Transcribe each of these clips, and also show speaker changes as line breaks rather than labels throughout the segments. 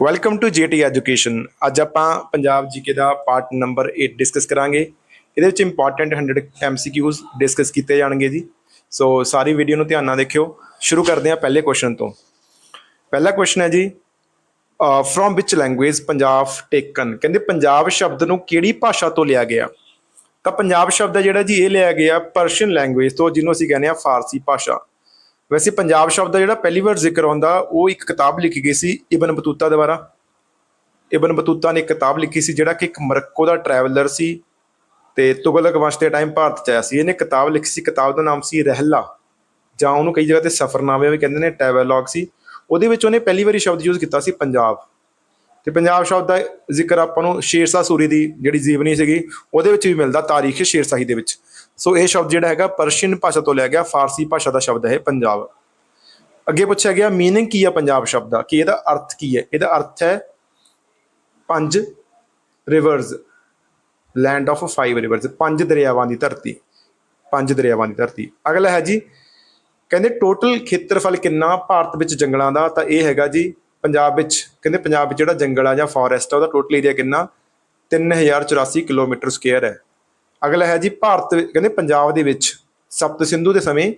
Welcome to GT education ਅੱਜ ਆਪਾਂ Punjab GK ਦਾ ਪਾਰਟ ਨੰਬਰ 8 ਡਿਸਕਸ ਕਰਾਂਗੇ। ਇਹਦੇ ਵਿੱਚ ਇੰਪੋਰਟੈਂਟ 100 ਐਮਸੀਕਿਊਜ਼ ਡਿਸਕਸ ਕੀਤੇ ਜਾਣਗੇ ਜੀ। ਸੋ ਸਾਰੀ ਵੀਡੀਓ ਨੂੰ ਧਿਆਨ ਨਾਲ ਦੇਖਿਓ। ਸ਼ੁਰੂ ਕਰਦੇ ਹਾਂ ਪਹਿਲੇ ਕੁਐਸਚਨ ਤੋਂ। ਪਹਿਲਾ ਕੁਐਸਚਨ ਹੈ ਜੀ from which language Punjab taken ਕਹਿੰਦੇ ਪੰਜਾਬ ਸ਼ਬਦ ਨੂੰ ਕਿਹੜੀ ਭਾਸ਼ਾ ਤੋਂ ਲਿਆ ਗਿਆ? ਤਾਂ ਪੰਜਾਬ ਸ਼ਬਦ ਹੈ ਜਿਹੜਾ ਜੀ, ਇਹ ਲਿਆ ਗਿਆ ਪਰਸ਼ੀਅਨ ਲੈਂਗੁਏਜ ਤੋਂ, ਜਿਹਨੂੰ ਅਸੀਂ ਕਹਿੰਦੇ ਆ ਫਾਰਸੀ ਭਾਸ਼ਾ। ਵੈਸੇ ਪੰਜਾਬ ਸ਼ਬਦ ਦਾ ਜਿਹੜਾ ਪਹਿਲੀ ਵਾਰ ਜ਼ਿਕਰ ਆਉਂਦਾ, ਉਹ ਇੱਕ ਕਿਤਾਬ ਲਿਖੀ ਗਈ ਸੀ, ਇਬਨ ਬਤੂਤਾ ਦੁਆਰਾ ਇਬਨ ਬਤੂਤਾ ਨੇ ਇੱਕ ਕਿਤਾਬ ਲਿਖੀ ਸੀ, ਜਿਹੜਾ ਕਿ ਇੱਕ ਮਰੱਕੋ ਦਾ ਟਰੈਵਲਰ ਸੀ ਤੇ ਤੁਗਲਕ ਵੰਸ਼ ਦੇ ਟਾਈਮ ਭਾਰਤ ਚ ਆਇਆ ਸੀ। ਇਹਨੇ ਕਿਤਾਬ ਲਿਖੀ ਸੀ, ਕਿਤਾਬ ਦਾ ਨਾਮ ਸੀ ਰਹਿਲਾ। ਜਾਂ ਉਹਨੂੰ ਕਈ ਜਗ੍ਹਾ ਤੇ ਸਫਰਨਾਮੇ ਵੀ ਕਹਿੰਦੇ ਨੇ ਟਰੈਵਲੌਗ ਸੀ। ਉਹਦੇ ਵਿੱਚ ਉਹਨੇ ਪਹਿਲੀ ਵਾਰੀ ਸ਼ਬਦ ਯੂਜ਼ ਕੀਤਾ ਸੀ, ਪੰਜਾਬ। ਤੇ ਪੰਜਾਬ ਸ਼ਬਦ ਦਾ ਜ਼ਿਕਰ ਆਪਾਂ ਨੂੰ ਸ਼ੇਰਸ਼ਾਹ ਸੂਰੀ ਦੀ ਜਿਹੜੀ ਜੀਵਨੀ ਸੀਗੀ, ਉਹਦੇ ਵਿੱਚ ਵੀ ਮਿਲਦਾ ਤਾਰੀਖ ਸ਼ੇਰਸ਼ਾਹੀ ਦੇ ਵਿੱਚ। ਸੋ ਇਹ ਸ਼ਬਦ ਜਿਹੜਾ ਹੈਗਾ ਪਰਸ਼ੀਅਨ ਭਾਸ਼ਾ ਤੋਂ ਲਿਆ ਗਿਆ ਫਾਰਸੀ ਭਾਸ਼ਾ ਦਾ ਸ਼ਬਦ ਹੈ ਪੰਜਾਬ। ਅੱਗੇ ਪੁੱਛਿਆ ਗਿਆ ਮੀਨਿੰਗ ਕੀ ਹੈ ਪੰਜਾਬ ਸ਼ਬਦ ਦਾ? ਕਿ ਇਹਦਾ ਅਰਥ ਕੀ ਹੈ? ਇਹਦਾ ਅਰਥ ਹੈ ਪੰਜ rivers land of five rivers ਪੰਜ ਦਰਿਆਵਾਂ ਦੀ ਧਰਤੀ। ਪੰਜ ਦਰਿਆਵਾਂ ਦੀ ਧਰਤੀ। ਅਗਲਾ ਹੈ ਜੀ, ਕਹਿੰਦੇ ਟੋਟਲ ਖੇਤਰਫਲ ਕਿੰਨਾ? ਭਾਰਤ ਵਿੱਚ ਜੰਗਲਾਂ ਦਾ ਤਾਂ ਇਹ ਹੈਗਾ ਜੀ ਪੰਜਾਬ ਵਿੱਚ, ਕਹਿੰਦੇ ਪੰਜਾਬ ਵਿੱਚ ਜਿਹੜਾ ਜੰਗਲ ਆ ਜਾਂ ਫੋਰੈਸਟ ਆ, ਉਹਦਾ ਟੋਟਲ ਏਰੀਆ ਕਿੰਨਾ? 3084 ਕਿਲੋਮੀਟਰ ਸਕੁਅਰ ਹੈ। ਅਗਲਾ ਹੈ ਜੀ ਭਾਰਤ, ਕਹਿੰਦੇ ਪੰਜਾਬ ਦੇ ਵਿੱਚ ਸਪਤ ਸਿੰਧੂ ਦੇ ਸਮੇਂ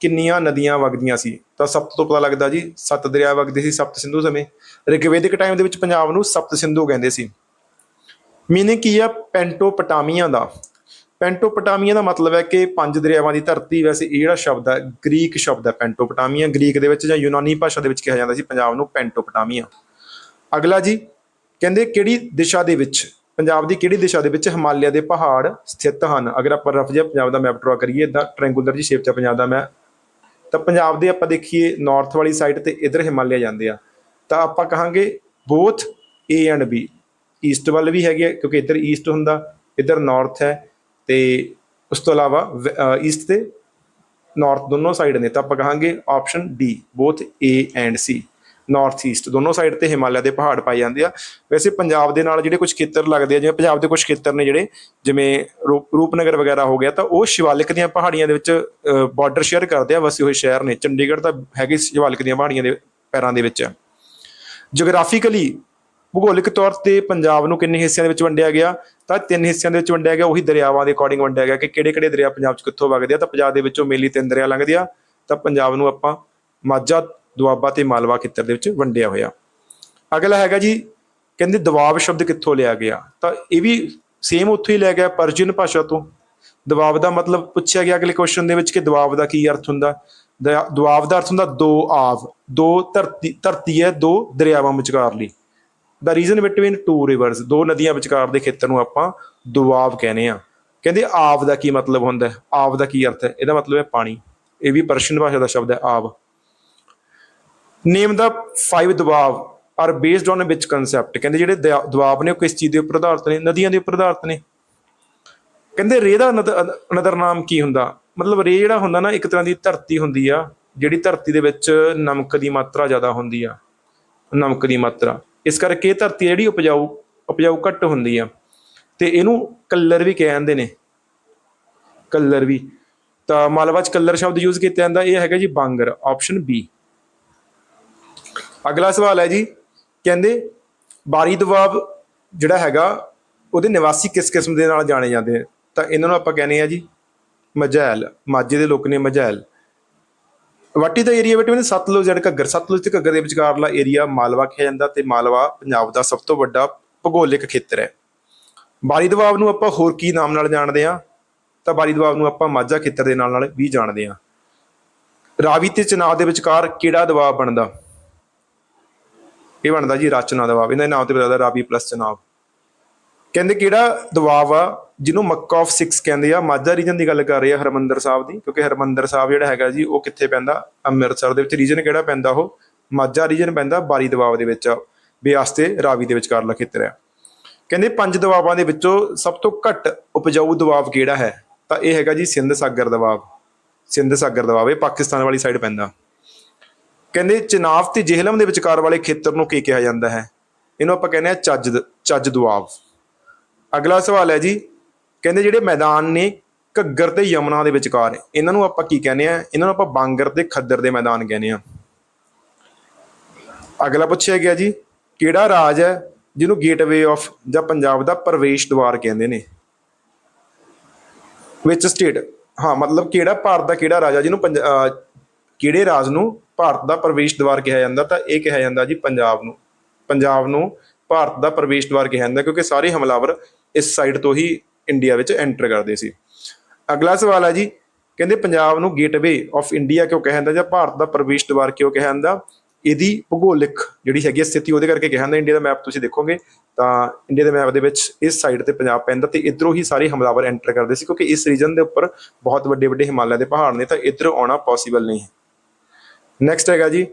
ਕਿੰਨੀਆਂ ਨਦੀਆਂ ਵਗਦੀਆਂ ਸੀ? ਤਾਂ ਸਪਤ ਤੋਂ ਪਤਾ ਲੱਗਦਾ ਜੀ, ਸੱਤ ਦਰਿਆ ਵਗਦੇ ਸੀ ਸਪਤ ਸਿੰਧੂ ਸਮੇਂ। ਰਿਗਵੇਦਿਕ ਟਾਈਮ ਦੇ ਵਿੱਚ ਪੰਜਾਬ ਨੂੰ ਸਪਤ ਸਿੰਧੂ ਕਹਿੰਦੇ ਸੀ। ਮੀਨਿੰਗ ਕੀ ਆ? ਪੈਂਟੋਪਟਾਮੀਆ ਦਾ। ਪੈਂਟੋਪਟਾਮੀਆ ਦਾ ਮਤਲਬ ਹੈ ਕਿ ਪੰਜ ਦਰਿਆਵਾਂ ਦੀ ਧਰਤੀ ਵੈਸੇ ਇਹ ਜਿਹੜਾ ਸ਼ਬਦ ਹੈ ਗ੍ਰੀਕ ਸ਼ਬਦ ਹੈ ਪੈਂਟੋਪਟਾਮੀਆ। ਗ੍ਰੀਕ ਦੇ ਵਿੱਚ ਜਾਂ ਯੂਨਾਨੀ ਭਾਸ਼ਾ ਦੇ ਵਿੱਚ ਕਿਹਾ ਜਾਂਦਾ ਸੀ ਪੰਜਾਬ ਨੂੰ ਪੈਂਟੋਪਟਾਮੀਆ। ਅਗਲਾ ਜੀ ਕਹਿੰਦੇ ਕਿਹੜੀ ਦਿਸ਼ਾ ਦੇ ਵਿੱਚ ਪੰਜਾਬ ਦੀ ਕਿਹੜੀ ਦਿਸ਼ਾ ਦੇ ਵਿੱਚ ਹਿਮਾਲਿਆ ਦੇ ਪਹਾੜ ਸਥਿਤ ਹਨ? ਅਗਰ ਆਪਾਂ ਰਫ ਜਿਹਾ ਪੰਜਾਬ ਦਾ ਮੈਪ ਡਰਾ ਕਰੀਏ ਇਦਾਂ ਟ੍ਰਾਇੰਗੂਲਰ ਜੀ ਸ਼ੇਪ ਚ ਪੰਜਾਬ ਦਾ ਮੈਂ। ਤਾਂ ਪੰਜਾਬ ਦੇ ਆਪਾਂ ਦੇਖੀਏ ਨਾਰਥ ਵਾਲੀ ਸਾਈਡ ਤੇ ਇਧਰ ਹਿਮਾਲਿਆ ਜਾਂਦੇ ਆ। ਤਾਂ ਆਪਾਂ ਕਹਾਂਗੇ both A and B east ਵੱਲ ਵੀ ਹੈਗੇ ਆ, ਕਿਉਂਕਿ ਇੱਧਰ ਈਸਟ ਹੁੰਦਾ ਇੱਧਰ ਨਾਰਥ ਹੈ। ਤੇ ਉਸ ਤੋਂ ਇਲਾਵਾ ਈਸਟ ਤੇ ਨਾਰਥ ਦੋਨੋਂ ਸਾਈਡ ਨੇ, ਤਾਂ ਆਪਾਂ ਕਹਾਂਗੇ option D both A and C north east ਦੋਨੋਂ ਸਾਈਡ ਤੇ ਹਿਮਾਲਿਆ ਦੇ ਪਹਾੜ ਪਾਏ ਜਾਂਦੇ ਆ। ਵੈਸੇ ਪੰਜਾਬ ਦੇ ਨਾਲ ਜਿਹੜੇ ਕੁਝ ਖੇਤਰ ਲੱਗਦੇ ਆ, ਜਿਵੇਂ ਪੰਜਾਬ ਦੇ ਕੁਝ ਖੇਤਰ ਨੇ ਜਿਹੜੇ, ਜਿਵੇਂ ਰੂਪ- ਰੂਪਨਗਰ ਵਗੈਰਾ ਹੋ ਗਿਆ, ਤਾਂ ਉਹ ਸ਼ਿਵਾਲਿਕ ਦੀਆਂ ਪਹਾੜੀਆਂ ਦੇ ਵਿੱਚ ਬਾਰਡਰ ਸ਼ੇਅਰ ਕਰਦੇ ਆ, ਵਸੇ ਹੋਏ ਸ਼ਹਿਰ ਨੇ। ਚੰਡੀਗੜ੍ਹ ਤਾਂ ਹੈਗੇ ਸ਼ਿਵਾਲਿਕ ਦੀਆਂ ਪਹਾੜੀਆਂ ਦੇ ਪੈਰਾਂ ਦੇ ਵਿੱਚ। ਜੀਓਗ੍ਰਾਫੀਕਲੀ ਭੂਗੋਲਿਕ ਤੌਰ ਤੇ ਪੰਜਾਬ ਨੂੰ ਕਿੰਨੇ ਹਿੱਸਿਆਂ ਦੇ ਵਿੱਚ ਵੰਡਿਆ ਗਿਆ? ਤਾਂ ਤਿੰਨ ਹਿੱਸਿਆਂ ਦੇ ਵਿੱਚ ਵੰਡਿਆ ਗਿਆ, ਉਹੀ ਦਰਿਆਵਾਂ ਦੇ ਅਕੋਰਡਿੰਗ ਵੰਡਿਆ ਗਿਆ ਕਿ ਕਿਹੜੇ-ਕਿਹੜੇ ਦਰਿਆ ਪੰਜਾਬ 'ਚ ਕਿੱਥੋਂ ਵਗਦੇ ਆ? ਤਾਂ ਪੰਜਾਬ ਦੇ ਵਿੱਚੋਂ ਮੇਲੀ ਤਿੰਨ ਦਰਿਆ ਲੰਘਦੇ ਆ। ਤਾਂ ਪੰਜਾਬ ਨੂੰ ਆਪਾਂ ਮਾਝਾ, ਦੁਆਬਾ ਤੇ ਮਾਲਵਾ ਖੇਤਰ ਦੇ ਵਿੱਚ ਵੰਡਿਆ ਹੋਇਆ। ਅਗਲਾ ਹੈਗਾ ਜੀ, ਕਹਿੰਦੇ ਦਬਾਬ ਸ਼ਬਦ ਕਿੱਥੋਂ ਲਿਆ ਗਿਆ? ਤਾਂ ਇਹ ਵੀ ਸੇਮ ਉੱਥੋਂ ਹੀ ਲਿਆ ਗਿਆ ਪਰਸ਼ੀਅਨ ਭਾਸ਼ਾ ਤੋਂ। ਦਬਾਵ ਦਾ ਮਤਲਬ ਪੁੱਛਿਆ ਗਿਆ ਅਗਲੇ ਕੁਐਸਚਨ ਦੇ ਵਿੱਚ ਕਿ ਦਬਾਬ ਦਾ ਕੀ ਅਰਥ ਹੁੰਦਾ? ਦ- ਦਬਾਬ ਦਾ ਅਰਥ ਹੁੰਦਾ ਦੋ ਆਵ, ਦੋ ਧਰਤੀ ਧਰਤੀ ਹੈ, ਦੋ ਦਰਿਆਵਾਂ ਵਿਚਕਾਰ ਲਈ। The region between two rivers ਦੋ ਨਦੀਆਂ ਵਿਚਕਾਰ ਦੇ ਖੇਤਰ ਨੂੰ ਆਪਾਂ ਦੁਆਬ ਕਹਿੰਦੇ ਆ ਕਹਿੰਦੇ ਆਵ ਦਾ ਕੀ ਮਤਲਬ ਹੁੰਦਾ ਹੈ? ਆਵ ਦਾ ਕੀ ਅਰਥ ਹੈ? ਇਹਦਾ ਮਤਲਬ ਹੈ ਪਾਣੀ। ਇਹ ਵੀ ਪਰਸ਼ੀਅਨ ਭਾਸ਼ਾ ਦਾ ਸ਼ਬਦ ਹੈ of name the five doab are based on which concept ਕਹਿੰਦੇ ਜਿਹੜੇ ਦਇਆ- ਦਬਾਵ ਨੇ ਉਹ ਕਿਸ ਚੀਜ਼ ਦੇ ਉੱਪਰ ਆਧਾਰਿਤ ਨੇ? ਨਦੀਆਂ ਦੇ ਉੱਪਰ ਆਧਾਰਿਤ ਨੇ। ਕਹਿੰਦੇ ਰੇ ਦਾ ਨਦਰ ਨਾਮ ਕੀ ਹੁੰਦਾ? ਮਤਲਬ ਰੇ ਜਿਹੜਾ ਹੁੰਦਾ ਨਾ, ਇੱਕ ਤਰ੍ਹਾਂ ਦੀ ਧਰਤੀ ਹੁੰਦੀ ਆ, ਜਿਹੜੀ ਧਰਤੀ ਦੇ ਵਿੱਚ ਨਮਕ ਦੀ ਮਾਤਰਾ ਜ਼ਿਆਦਾ ਹੁੰਦੀ ਆ। ਨਮਕ ਦੀ ਮਾਤਰਾ। ਇਸ ਕਰਕੇ ਇਹ ਧਰਤੀ ਜਿਹੜੀ ਉਪਜਾਊ ਉਪਜਾਊ ਘੱਟ ਹੁੰਦੀ ਆ। ਤੇ ਇਹਨੂੰ ਕੱਲਰ ਵੀ ਕਹਿੰਦੇ ਨੇ। ਕੱਲਰ ਵੀ। ਤਾਂ ਮਾਲਵਾ ਚ ਕੱਲਰ ਸ਼ਬਦ ਯੂਜ਼ ਕੀਤਾ ਜਾਂਦਾ, ਇਹ ਹੈਗਾ ਜੀ ਬਾਂਗਰ ਆਪਸ਼ਨ ਬੀ ਅਗਲਾ ਸਵਾਲ ਹੈ ਜੀ, ਕਹਿੰਦੇ ਬਾਰੀ ਦਬਾਬ ਜਿਹੜਾ ਹੈਗਾ, ਉਹਦੇ ਨਿਵਾਸੀ ਕਿਸ ਕਿਸਮ ਦੇ ਨਾਲ ਜਾਣੇ ਜਾਂਦੇ ਨੇ ਤਾਂ ਇਹਨਾਂ ਨੂੰ ਆਪਾਂ ਕਹਿੰਦੇ ਆ ਜੀ ਮਜ਼ੈਲ ਮਾਝੇ ਦੇ ਲੋਕ ਨੇ ਮਜ਼ੈਲ ਵਾਟੀ the area between Sutlej and Ghaggar, Sutlej ਤੇ ਘੱਗਰ ਦੇ ਵਿਚਕਾਰਲਾ ਏਰੀਆ ਮਾਲਵਾ ਕਿਹਾ ਜਾਂਦਾ ਤੇ ਮਾਲਵਾ ਪੰਜਾਬ ਦਾ ਸਭ ਤੋਂ ਵੱਡਾ ਭੂਗੋਲਿਕ ਖੇਤਰ ਹੈ। ਬਾਰੀ ਦਬਾਬ ਨੂੰ ਆਪਾਂ ਹੋਰ ਕੀ ਨਾਮ ਨਾਲ ਜਾਣਦੇ ਆ ਤਾਂ ਬਾਰੀ ਦਬਾਬ ਨੂੰ ਆਪਾਂ ਮਾਝਾ ਖੇਤਰ ਦੇ ਨਾਲ ਨਾਲ ਵੀ ਜਾਣਦੇ ਆ ਰਾਵੀ ਤੇ ਚਨਾਬ ਦੇ ਵਿਚਕਾਰ ਕਿਹੜਾ ਦਬਾਅ ਬਣਦਾ? ਇਹ ਬਣਦਾ ਜੀ ਰਚਨਾ ਦਬਾਅ। ਇਹਨਾਂ ਦੇ ਨਾਮ ਤੇ ਬਦਲਦਾ ਰਾਵੀ ਪਲੱਸ ਚਨਾਬ। ਕਹਿੰਦੇ ਕਿਹੜਾ ਦਬਾਬ ਆ, ਜਿਹਨੂੰ ਮੱਕਾ ਆਫ 6 ਕਹਿੰਦੇ ਆ। ਮਾਝਾ ਰੀਜਨ ਦੀ ਗੱਲ ਕਰ ਰਹੇ ਆ ਹਰਮੰਦਰ ਸਾਹਿਬ ਦੀ, ਕਿਉਂਕਿ ਹਰਮੰਦਰ ਸਾਹਿਬ ਜਿਹੜਾ ਹੈਗਾ ਜੀ, ਉਹ ਕਿੱਥੇ ਪੈਂਦਾ? ਅੰਮ੍ਰਿਤਸਰ ਦੇ ਵਿੱਚ ਰੀਜਨ ਕਿਹੜਾ ਪੈਂਦਾ ਉਹ? ਮਾਝਾ ਰੀਜਨ ਪੈਂਦਾ ਬਾਰੀ ਦਬਾਬ ਦੇ ਵਿੱਚ ਬਿਆਸ ਤੇ ਰਾਵੀ ਦੇ ਵਿਚਕਾਰਲਾ ਖੇਤਰ ਆ ਕਹਿੰਦੇ ਪੰਜ ਦਬਾਵਾਂ ਦੇ ਵਿੱਚੋਂ ਸਭ ਤੋਂ ਘੱਟ ਉਪਜਾਊ ਦਬਾਅ ਕਿਹੜਾ ਹੈ? ਤਾਂ ਇਹ ਹੈਗਾ ਜੀ ਸਿੰਧ ਸਾਗਰ ਦਬਾਅ ਸਿੰਧ ਸਾਗਰ ਦਬਾਅ ਇਹ ਪਾਕਿਸਤਾਨ ਵਾਲੀ ਸਾਈਡ ਪੈਂਦਾ। ਕਹਿੰਦੇ ਚਨਾਬ ਤੇ ਜੇਹਲਮ ਦੇ ਵਿਚਕਾਰ ਵਾਲੇ ਖੇਤਰ ਨੂੰ ਕੀ ਕਿਹਾ ਜਾਂਦਾ ਹੈ? ਇਹਨੂੰ ਆਪਾਂ ਕਹਿੰਦੇ ਆ ਚੱਜ ਚੱਜ ਦੁਆਬ ਅਗਲਾ ਸਵਾਲ ਹੈ ਜੀ, ਕਹਿੰਦੇ ਜਿਹੜੇ ਮੈਦਾਨ ਨੇ ਘੱਗਰ ਤੇ ਯਮਨਾ ਦੇ ਵਿਚਕਾਰ, ਇਹਨਾਂ ਨੂੰ ਆਪਾਂ ਕੀ ਕਹਿੰਦੇ ਆ ਇਹਨਾਂ ਨੂੰ ਆਪਾਂ ਬਾਂਗਰ ਤੇ ਖੱਦਰ ਦੇ ਮੈਦਾਨ ਕਹਿੰਦੇ ਆ ਅਗਲਾ ਪੁੱਛਿਆ ਗਿਆ ਜੀ, ਕਿਹੜਾ ਰਾਜ ਹੈ ਜਿਹਨੂੰ ਗੇਟਵੇ ਆਫ ਜਾਂ ਪੰਜਾਬ ਦਾ ਪ੍ਰਵੇਸ਼ ਦੁਆਰ ਕਹਿੰਦੇ ਨੇ? ਵਿੱਚ ਸਟੇਟ, ਹਾਂ, ਮਤਲਬ ਕਿਹੜਾ ਭਾਰਤ ਦਾ ਕਿਹੜਾ ਰਾਜ ਹੈ ਜਿਹਨੂੰ ਪੰਜ- ਕਿਹੜੇ ਰਾਜ ਨੂੰ ਭਾਰਤ ਦਾ ਪ੍ਰਵੇਸ਼ ਦੁਆਰ ਕਿਹਾ ਜਾਂਦਾ? ਤਾਂ ਇਹ ਕਿਹਾ ਜਾਂਦਾ ਜੀ ਪੰਜਾਬ ਨੂੰ। ਪੰਜਾਬ ਨੂੰ ਭਾਰਤ ਦਾ ਪ੍ਰਵੇਸ਼ ਦੁਆਰ ਕਿਹਾ ਜਾਂਦਾ ਕਿਉਂਕਿ ਸਾਰੇ ਹਮਲਾਵਰ ਇਸ ਸਾਈਡ ਤੋਂ ਹੀ ਇੰਡੀਆ ਵਿੱਚ ਐਂਟਰ ਕਰਦੇ ਸੀ। ਅਗਲਾ ਸਵਾਲ ਹੈ ਜੀ, ਕਹਿੰਦੇ ਪੰਜਾਬ ਨੂੰ ਗੇਟਵੇ ਆਫ ਇੰਡੀਆ ਕਿਉਂ ਕਿਹਾ ਜਾਂਦਾ ਜਾਂ ਭਾਰਤ ਦਾ ਪ੍ਰਵੇਸ਼ ਦੁਆਰ ਕਿਉਂ ਕਿਹਾ ਜਾਂਦਾ? ਇਹਦੀ ਭੂਗੋਲਿਕ ਜਿਹੜੀ ਹੈਗੀ ਹੈ ਸਥਿਤੀ ਉਹਦੇ ਕਰਕੇ ਕਿਹਾ ਜਾਂਦਾ। ਇੰਡੀਆ ਦਾ ਮੈਪ ਤੁਸੀਂ ਦੇਖੋਗੇ ਤਾਂ ਇੰਡੀਆ ਦੇ ਮੈਪ ਦੇ ਵਿੱਚ ਇਸ ਸਾਈਡ ਤੇ ਪੰਜਾਬ ਪੈਂਦਾ ਤੇ ਇਧਰੋਂ ਹੀ ਸਾਰੇ ਹਮਲਾਵਰ ਐਂਟਰ ਕਰਦੇ ਸੀ ਕਿਉਂਕਿ ਇਸ ਰੀਜਨ ਦੇ ਉੱਪਰ ਬਹੁਤ ਵੱਡੇ ਵੱਡੇ ਹਿਮਾਲਿਆ ਦੇ ਪਹਾੜ ਨੇ ਤਾਂ ਇਧਰੋਂ ਆਉਣਾ ਪੋਸੀਬਲ ਨਹੀਂ ਹੈ। ਨੈਕਸਟ ਹੈਗਾ ਜੀ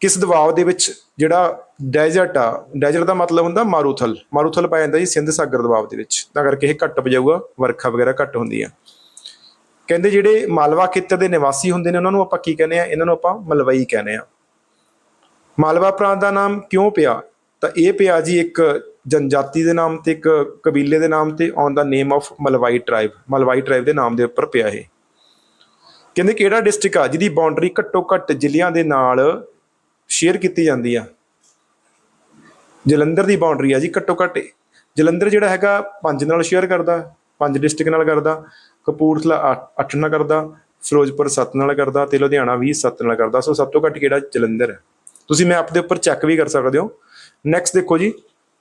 ਕਿਸ ਦਬਾਅ ਦੇ ਵਿੱਚ ਜਿਹੜਾ ਡੈਜ਼ਰਟ ਆ ਡੈਜ਼ਰਟ ਦਾ ਮਤਲਬ ਹੁੰਦਾ ਮਾਰੂਥਲ ਮਾਰੂਥਲ ਪਾਇਆ ਜਾਂਦਾ ਜੀ ਸਿੰਧ ਸਾਗਰ ਦਬਾਅ ਦੇ ਵਿੱਚ, ਤਾਂ ਕਰਕੇ ਇਹ ਘੱਟ ਉਪਜਾਊਗਾ ਵਰਖਾ ਵਗੈਰਾ ਘੱਟ ਹੁੰਦੀ ਆ। ਕਹਿੰਦੇ ਜਿਹੜੇ ਮਾਲਵਾ ਖੇਤਰ ਦੇ ਨਿਵਾਸੀ ਹੁੰਦੇ ਨੇ, ਉਹਨਾਂ ਨੂੰ ਆਪਾਂ ਕੀ ਕਹਿੰਦੇ ਆ? ਇਹਨਾਂ ਨੂੰ ਆਪਾਂ ਮਲਵਈ ਕਹਿੰਦੇ ਆ। ਮਾਲਵਾ ਪ੍ਰਾਂਤ ਦਾ ਨਾਮ ਕਿਉਂ ਪਿਆ? ਤਾਂ ਇਹ ਪਿਆ ਜੀ ਇੱਕ ਜਨਜਾਤੀ ਦੇ ਨਾਮ ਤੇ, ਇੱਕ ਕਬੀਲੇ ਦੇ ਨਾਮ ਤੇ on the name of Malwai tribe Malwai tribe ਦੇ ਨਾਮ ਦੇ ਉੱਪਰ ਪਿਆ ਇਹ। ਕਹਿੰਦੇ ਕਿਹੜਾ ਡਿਸਟ੍ਰਿਕਟ ਆ? ਜਿਹਦੀ ਬਾਉਂਡਰੀ ਘੱਟੋ ਘੱਟ ਜ਼ਿਲ੍ਹਿਆਂ ਦੇ ਨਾਲ ਸ਼ੇਅਰ ਕੀਤੀ ਜਾਂਦੀ ਆ। ਜਲੰਧਰ ਦੀ ਬਾਉਂਡਰੀ ਆ ਜੀ ਘੱਟੋ ਘੱਟ। ਜਲੰਧਰ ਜਿਹੜਾ ਹੈਗਾ ਪੰਜ ਨਾਲ ਸ਼ੇਅਰ ਕਰਦਾ, ਪੰਜ ਡਿਸਟ੍ਰਿਕਟ ਨਾਲ ਕਰਦਾ, ਕਪੂਰਥਲਾ 8 ਨਾਲ ਕਰਦਾ, ਫਿਰੋਜ਼ਪੁਰ 7 ਨਾਲ ਕਰਦਾ ਤੇ ਲੁਧਿਆਣਾ ਵੀ 7 ਨਾਲ ਕਰਦਾ। ਸੋ ਸਭ ਤੋਂ ਘੱਟ ਕਿਹੜਾ ਜਲੰਧਰ ਹੈ ਤੁਸੀਂ ਮੈਪ ਦੇ ਉੱਪਰ ਚੈੱਕ ਵੀ ਕਰ ਸਕਦੇ ਹੋ। ਨੈਕਸਟ ਦੇਖੋ ਜੀ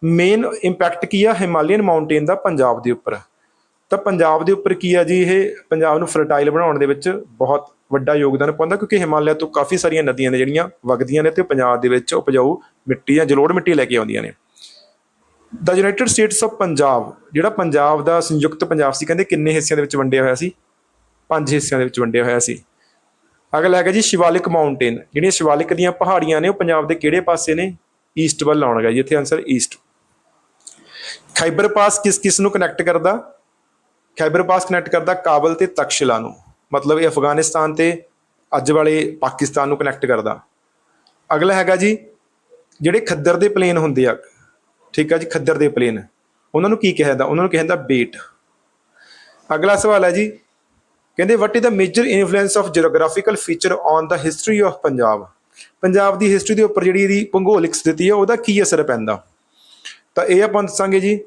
ਮੇਨ ਇੰਪੈਕਟ ਕੀ ਆ? ਹਿਮਾਲੀਅਨ ਮਾਊਂਟੇਨ ਦਾ ਪੰਜਾਬ ਦੇ ਉੱਪਰ। ਤਾਂ ਪੰਜਾਬ ਦੇ ਉੱਪਰ ਕੀ ਆ ਜੀ ਇਹ? ਪੰਜਾਬ ਨੂੰ ਫਰਟਾਈਲ ਬਣਾਉਣ ਦੇ ਵਿੱਚ ਬਹੁਤ ਵੱਡਾ ਯੋਗਦਾਨ ਪਾਉਂਦਾ ਕਿਉਂਕਿ ਹਿਮਾਲਿਆ ਤੋਂ ਕਾਫੀ ਸਾਰੀਆਂ ਨਦੀਆਂ ਨੇ ਜਿਹੜੀਆਂ ਵਗਦੀਆਂ ਨੇ ਤੇ ਪੰਜਾਬ ਦੇ ਵਿੱਚ ਉਪਜਾਊ ਮਿੱਟੀ ਜਾਂ ਜਲੋੜ ਮਿੱਟੀ ਲੈ ਕੇ ਆਉਂਦੀਆਂ ਨੇ। The United States of Punjab ਜਿਹੜਾ ਪੰਜਾਬ ਦਾ ਸੰਯੁਕਤ ਪੰਜਾਬ ਸੀ, ਕਹਿੰਦੇ ਕਿੰਨੇ ਹਿੱਸਿਆਂ ਦੇ ਵਿੱਚ ਵੰਡਿਆ ਹੋਇਆ ਸੀ? ਪੰਜ ਹਿੱਸਿਆਂ ਦੇ ਵਿੱਚ ਵੰਡਿਆ ਹੋਇਆ ਸੀ। ਅਗਲਾ ਹੈਗਾ ਜੀ ਸ਼ਿਵਾਲਿਕ ਮਾਊਂਟੇਨ ਜਿਹੜੀਆਂ ਸ਼ਿਵਾਲਿਕ ਦੀਆਂ ਪਹਾੜੀਆਂ ਨੇ, ਉਹ ਪੰਜਾਬ ਦੇ ਕਿਹੜੇ ਪਾਸੇ ਨੇ? ਈਸਟ ਵੱਲ ਆਉਣਗਾ ਜੀ, ਇੱਥੇ ਆਨਸਰ ਈਸਟ ਖੈਬਰ ਪਾਸ ਕਿਸ ਕਿਸ ਨੂੰ ਕਨੈਕਟ ਕਰਦਾ? ਖੈਬਰ ਪਾਸ ਕਨੈਕਟ ਕਰਦਾ ਕਾਬਲ ਤੇ ਤਖਸ਼ਿਲਾ ਨੂੰ। ਮਤਲਬ ਇਹ ਅਫਗਾਨਿਸਤਾਨ ਤੇ ਅੱਜ ਵਾਲੇ ਪਾਕਿਸਤਾਨ ਨੂੰ ਕਨੈਕਟ ਕਰਦਾ। ਅਗਲਾ ਹੈਗਾ ਜੀ, ਜਿਹੜੇ ਖੱਦਰ ਦੇ ਪਲੇਨ ਹੁੰਦੇ ਆ, ਠੀਕ ਆ ਜੀ, ਖੱਦਰ ਦੇ ਪਲੇਨ ਉਹਨਾਂ ਨੂੰ ਕੀ ਕਿਹਾ ਜਾਂਦਾ? ਉਹਨਾਂ ਨੂੰ ਕਿਹਾ ਜਾਂਦਾ ਬੇਟ ਅਗਲਾ ਸਵਾਲ ਹੈ ਜੀ, ਕਹਿੰਦੇ what is the major influence of geographical feature on the history of Punjab? Punjab the history ਦੇ ਉੱਪਰ ਜਿਹੜੀ ਇਹਦੀ ਭੂਗੋਲਿਕ ਸਥਿਤੀ ਹੈ ਉਹਦਾ ਕੀ ਅਸਰ ਪੈਂਦਾ? ਤਾਂ ਇਹ ਆਪਾਂ ਦੱਸਾਂਗੇ ਜੀ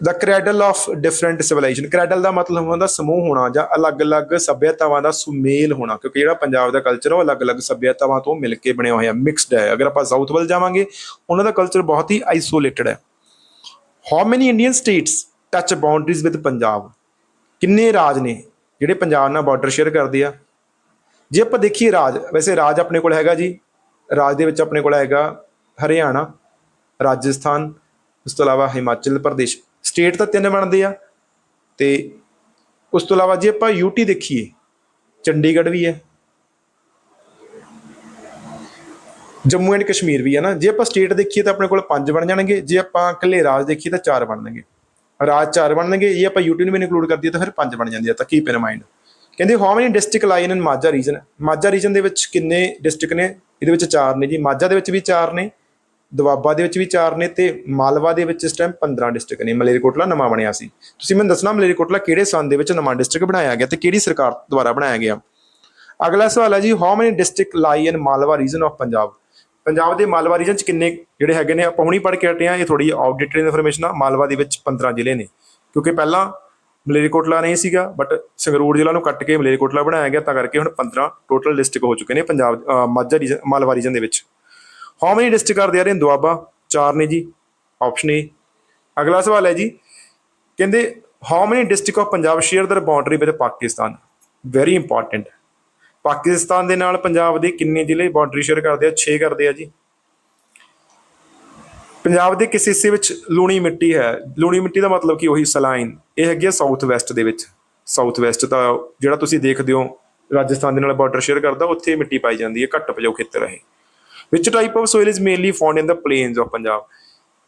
ਦਾ cradle of different civilization cradle ਦਾ ਮਤਲਬ ਹੁੰਦਾ ਸਮੂਹ ਹੋਣਾ ਜਾਂ ਅਲੱਗ-ਅਲੱਗ ਸੱਭਿਅਤਾਵਾਂ ਦਾ ਸੁਮੇਲ ਹੋਣਾ, ਕਿਉਂਕਿ ਜਿਹੜਾ ਪੰਜਾਬ ਦਾ ਕਲਚਰ ਉਹ ਅਲੱਗ-ਅਲੱਗ ਸੱਭਿਅਤਾਵਾਂ ਤੋਂ ਮਿਲ ਕੇ ਬਣਿਆ ਹੋਇਆ ਮਿਕਸਡ ਹੈ। ਅਗਰ ਆਪਾਂ ਸਾਊਥ ਵੱਲ ਜਾਵਾਂਗੇ, ਉਹਨਾਂ ਦਾ ਕਲਚਰ ਬਹੁਤ ਹੀ ਆਈਸੋਲੇਟਡ ਹੈ। How many Indian states touch boundaries with Punjab? ਕਿੰਨੇ ਰਾਜ ਨੇ ਜਿਹੜੇ ਪੰਜਾਬ ਨਾਲ ਬਾਰਡਰ ਸ਼ੇਅਰ ਕਰਦੇ ਆ? ਜੇ ਆਪਾਂ ਦੇਖੀਏ ਰਾਜ, ਵੈਸੇ ਰਾਜ ਆਪਣੇ ਕੋਲ ਹੈਗਾ ਜੀ। ਰਾਜ ਦੇ ਵਿੱਚ ਆਪਣੇ ਕੋਲ ਹੈਗਾ ਹਰਿਆਣਾ, ਰਾਜਸਥਾਨ, ਉਸ ਤੋਂ ਇਲਾਵਾ ਹਿਮਾਚਲ ਪ੍ਰਦੇਸ਼। ਸਟੇਟ ਤਾਂ ਤਿੰਨ ਬਣਦੇ ਆ। ਤੇ ਉਸ ਤੋਂ ਇਲਾਵਾ ਜੇ ਆਪਾਂ ਯੂਟੀ ਦੇਖੀਏ, ਚੰਡੀਗੜ੍ਹ ਵੀ ਹੈ। ਜੰਮੂ ਐਂਡ ਕਸ਼ਮੀਰ ਵੀ ਹੈ ਨਾ। ਜੇ ਆਪਾਂ ਸਟੇਟ ਦੇਖੀਏ ਤਾਂ ਆਪਣੇ ਕੋਲ ਪੰਜ ਬਣ ਜਾਣਗੇ। ਜੇ ਆਪਾਂ ਇਕੱਲੇ ਰਾਜ ਦੇਖੀਏ ਤਾਂ ਚਾਰ ਬਣਨਗੇ। ਰਾਜ ਚਾਰ ਬਣਨਗੇ। ਜੇ ਆਪਾਂ ਯੂਟੀ ਨੂੰ ਵੀ ਇਨਕਲੂਡ ਕਰ ਦਈਏ ਤਾਂ ਫਿਰ ਪੰਜ ਬਣ ਜਾਂਦੇ ਆ। ਤਾਂ ਕੀਪ ਇਨ ਮਾਈਂਡ ਕਹਿੰਦੇ how many district line in Majha region Majha region ਦੇ ਵਿੱਚ ਕਿੰਨੇ ਡਿਸਟ੍ਰਿਕਟ ਨੇ? ਇਹਦੇ ਵਿੱਚ ਚਾਰ ਨੇ ਜੀ। ਮਾਝਾ ਦੇ ਵਿੱਚ ਵੀ ਚਾਰ ਨੇ। ਦੁਆਬਾ ਦੇ ਵਿੱਚ ਵੀ ਚਾਰ ਨੇ ਤੇ ਮਾਲਵਾ ਦੇ ਵਿੱਚ ਇਸ ਟਾਈਮ 15 ਡਿਸਟ੍ਰਿਕਟ ਨੇ। ਮਲੇਰਕੋਟਲਾ ਨਵਾਂ ਬਣਿਆ ਸੀ। ਤੁਸੀਂ ਮੈਨੂੰ ਦੱਸਣਾ ਮਲੇਰਕੋਟਲਾ ਕਿਹੜੇ ਸਾਲ ਦੇ ਵਿੱਚ ਨਵਾਂ ਡਿਸਟ੍ਰਿਕਟ ਬਣਾਇਆ ਗਿਆ ਤੇ ਕਿਹੜੀ ਸਰਕਾਰ ਦੁਆਰਾ ਬਣਾਇਆ ਗਿਆ? ਅਗਲਾ ਸਵਾਲ ਹੈ ਜੀ how many district lie in Malwa region of Punjab? Punjab ਦੇ ਮਾਲਵਾ ਰੀਜਨ ਚ ਕਿੰਨੇ ਜਿਹੜੇ ਹੈਗੇ ਨੇ, ਆਪਾਂ ਹੁਣੀ ਪੜ੍ਹ ਕੇ ਹਟੇ ਆ ਇਹ ਥੋੜੀ ਆਊਟਡੇਟਡ ਇਨਫੋਰਮੇਸ਼ਨ ਆ। ਮਾਲਵਾ ਦੇ ਵਿੱਚ 15 ਜ਼ਿਲ੍ਹੇ ਨੇ। ਕਿਉਂਕਿ ਪਹਿਲਾਂ ਮਲੇਰਕੋਟਲਾ ਨਹੀਂ ਸੀਗਾ ਬਟ ਸੰਗਰੂਰ ਜ਼ਿਲ੍ਹਾ ਨੂੰ ਕੱਟ ਕੇ ਮਲੇਰਕੋਟਲਾ ਬਣਾਇਆ ਗਿਆ, ਤਾਂ ਕਰਕੇ ਹੁਣ 15 ਟੋਟਲ ਡਿਸਟ੍ਰਿਕਟ ਹੋ ਚੁੱਕੇ ਨੇ ਪੰਜਾਬ ਮਾਝਾ ਰੀਜਨ ਮਾਲਵਾ ਰੀਜਨ ਦੇ ਵਿੱਚ। How many district are there in Doaba ਚਾਰ ਨੇ ਜੀ ਆਪਸ਼ਨ ਏ ਅਗਲਾ ਸਵਾਲ ਹੈ ਜੀ ਕਹਿੰਦੇ how many district of Punjab share their boundary with Pakistan very important Pakistan ਦੇ ਨਾਲ ਪੰਜਾਬ ਦੇ ਕਿੰਨੇ ਜ਼ਿਲ੍ਹੇ ਬਾਉਂਡਰੀ ਸ਼ੇਅਰ ਕਰਦੇ ਆ 6 ਕਰਦੇ ਆ ਜੀ ਪੰਜਾਬ ਦੇ ਕਿਸ ਹਿੱਸੇ ਵਿੱਚ ਲੂਣੀ ਮਿੱਟੀ ਹੈ ਲੂਣੀ ਮਿੱਟੀ ਦਾ ਮਤਲਬ ਕੀ ਉਹੀ ਸਲਾਈਨ ਇਹ ਹੈਗੀ ਆ ਸਾਊਥ ਵੈਸਟ ਦੇ ਵਿੱਚ ਸਾਊਥ ਵੈਸਟ ਤਾਂ ਜਿਹੜਾ ਤੁਸੀਂ ਦੇਖਦੇ ਹੋ ਰਾਜਸਥਾਨ ਦੇ ਨਾਲ ਬਾਰਡਰ ਸ਼ੇਅਰ ਕਰਦਾ ਉੱਥੇ ਮਿੱਟੀ ਪਾਈ ਜਾਂਦੀ ਹੈ ਘੱਟ ਉਪਜਾਊ ਖੇਤਰ ਹੈ which type of soil is mainly found in the plains of Punjab